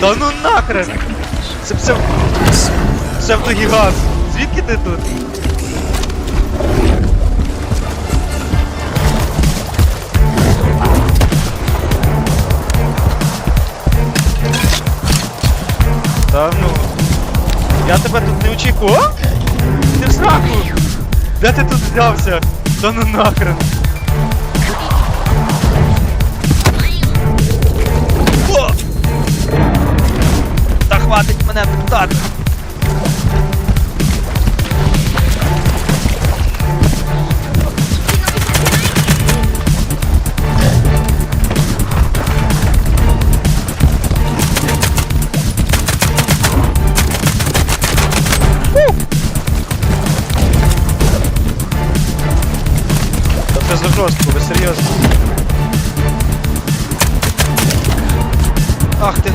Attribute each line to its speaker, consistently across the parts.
Speaker 1: Та ну нахрен! Це псев... псевдогігант. Звідки ти тут? Та ну. Я тебе тут не очікував. Ти в сраку! Де ти тут взявся? Та ну нахрен.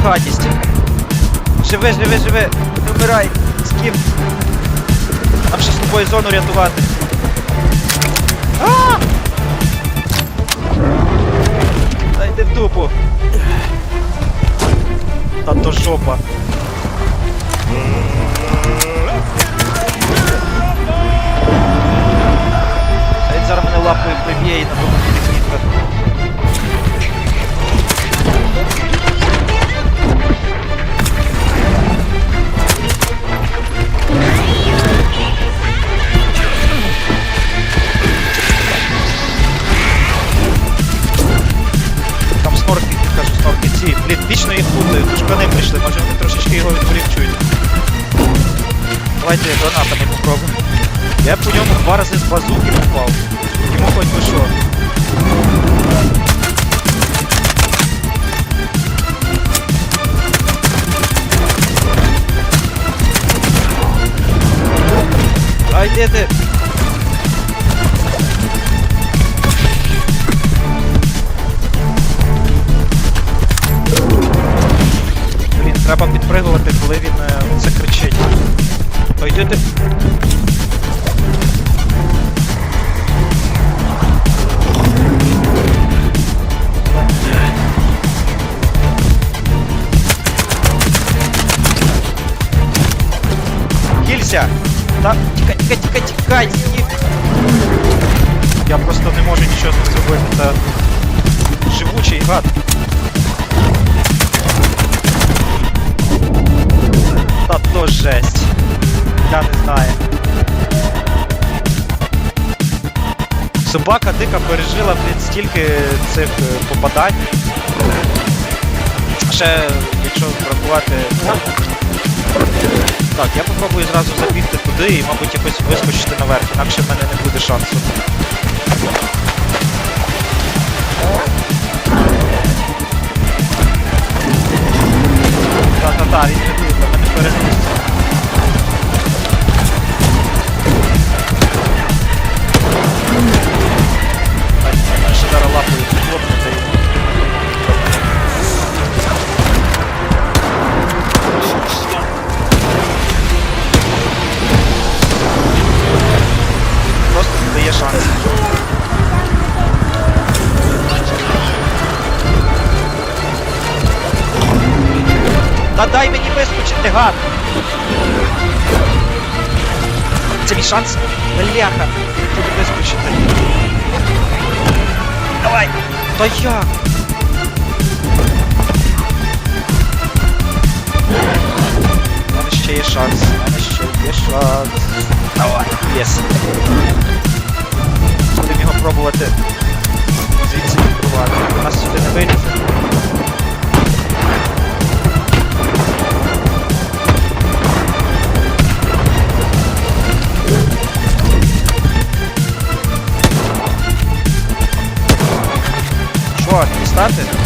Speaker 1: Ти. Живи, живи, живи. Не вмирай. Скіп. Нам ще з тобою зону рятувати. А! Та йди в дупу. Та то жопа. Та зараз мене лапою приб'є і на кніпка. Блін, вічно їх путаю, тушкани прийшли, може вони трошечки його відволікчують. Давайте гранатами попробуємо. Я по ньому два рази з базуки попав. Йому хоч би що. Ай, де ти? Треба підпригувати, коли він е, це кричить. То йди ти. Кілься! Та тікай, тікай, тікай, тікай! Я просто не можу нічого з ним зробити. Та живучий гад. То жесть. Я не знаю. Собака дика пережила, блін, стільки цих е, попадань. Ще, якщо врахувати. Так, я попробую зразу забігти туди і, мабуть, якось вискочити наверх, інакше в мене не буде шансу. Та-та-та, він Та дай мені вискочити, гад! Це мій шанс. Бляха. Тут вискочити. Давай! Та як? У мене ще є шанс. У мене ще є шанс. Давай. Єс. Будемо його пробувати звідси відкривати. У нас сюди не вилізе. Що, дістати? Так,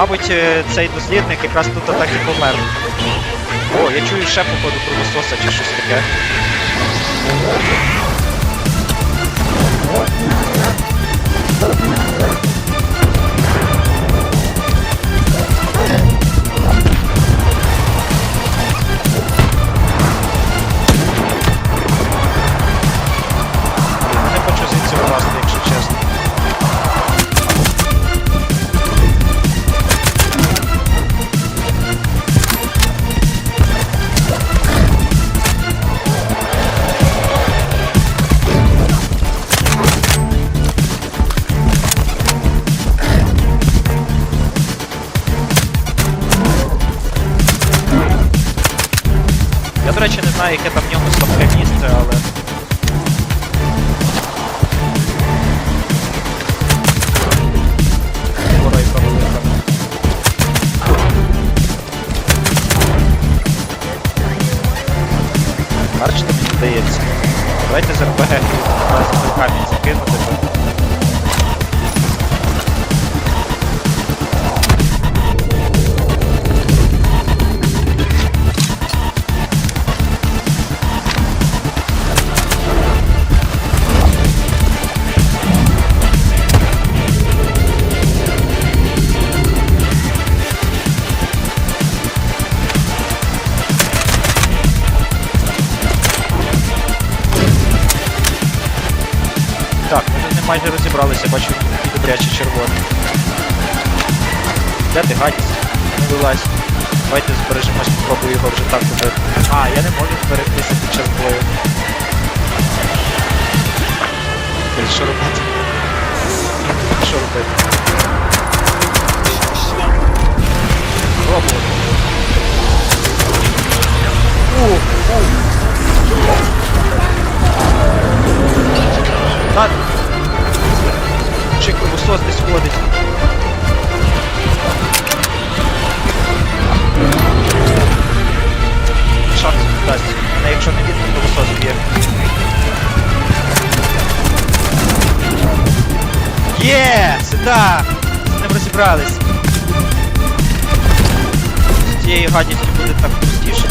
Speaker 1: Мабуть, е, цей дослідник якраз тут так і помер. О, я чую ще походу кровососа чи щось таке. Блін, до речі, не знаю, яке там в ньому слабке місце, але. Бачите, мені здається. Давайте з РПГ камінь закинути. Так, ми тут не майже розібралися, бачу і добряче червоний. Де ти гадість? Вилазь. Давайте збережемось, спробую його вже так уже. А, я не можу зберегтися під час. Що робити? Що робити? Пробувати. У, Мене якщо не відно, кровосос б'є. Є! Сюда! З ним розібрались. З цією гадістю буде так простіше.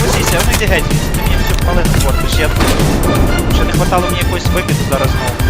Speaker 1: Голосіся, ну йди геть, ти мені всю палину портиш. Я... Ще не хватало мені якогось випіту зараз знову.